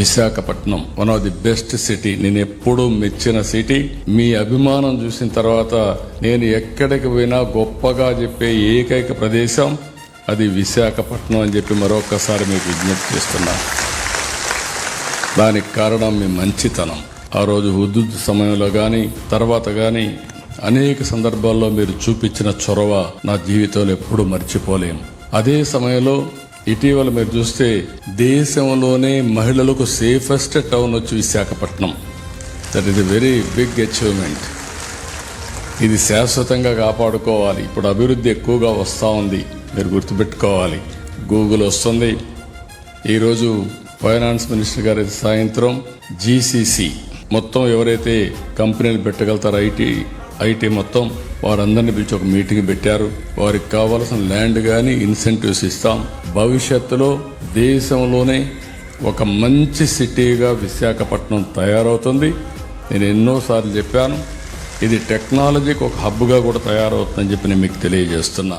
Visakhapatnam one of the best city నేను ఎప్పుడూ మెచ్చిన సిటీ మీ అభిమానం చూసిన తర్వాత నేను ఎక్కడికి పోయినా గొప్పగా చెప్పే ఏకైక ప్రదేశం అది విశాఖపట్నం అని చెప్పి మరొకసారి మీకు విజ్ఞప్తి చేస్తున్నాను దానికి కారణం మీ మంచితనం. ఆ రోజు హుద్దుద్ సమయంలో కానీ తర్వాత కానీ అనేక సందర్భాల్లో మీరు చూపించిన చొరవ నా జీవితంలో ఎప్పుడూ మర్చిపోలేను అదే సమయంలో ఇటీవల మీరు చూస్తే దేశంలోనే మహిళలకు సేఫెస్ట్ టౌన్ వచ్చి Visakhapatnam. That is a very big achievement ఇది శాశ్వతంగా కాపాడుకోవాలి. ఇప్పుడు అభివృద్ధి ఎక్కువగా వస్తూ ఉంది. మీరు గుర్తుపెట్టుకోవాలి. గూగుల్ వస్తుంది. ఈరోజు ఫైనాన్స్ మినిస్టర్ గారి సాయంత్రం జీసీసీ మొత్తం ఎవరైతే కంపెనీలు పెట్టగలుగుతారో ఐటీ ఐటీ మొత్తం వారందరిని పిలిచి ఒక మీటింగ్ పెట్టారు. వారికి కావాల్సిన ల్యాండ్ కానీ ఇన్సెంటివ్స్ ఇస్తాం. భవిష్యత్తులో దేశంలోనే ఒక మంచి సిటీగా విశాఖపట్నం తయారవుతుంది. నేను ఎన్నోసార్లు చెప్పాను ఇది టెక్నాలజీకి ఒక హబ్గా కూడా తయారవుతుందని చెప్పి నేను మీకు తెలియజేస్తున్నా.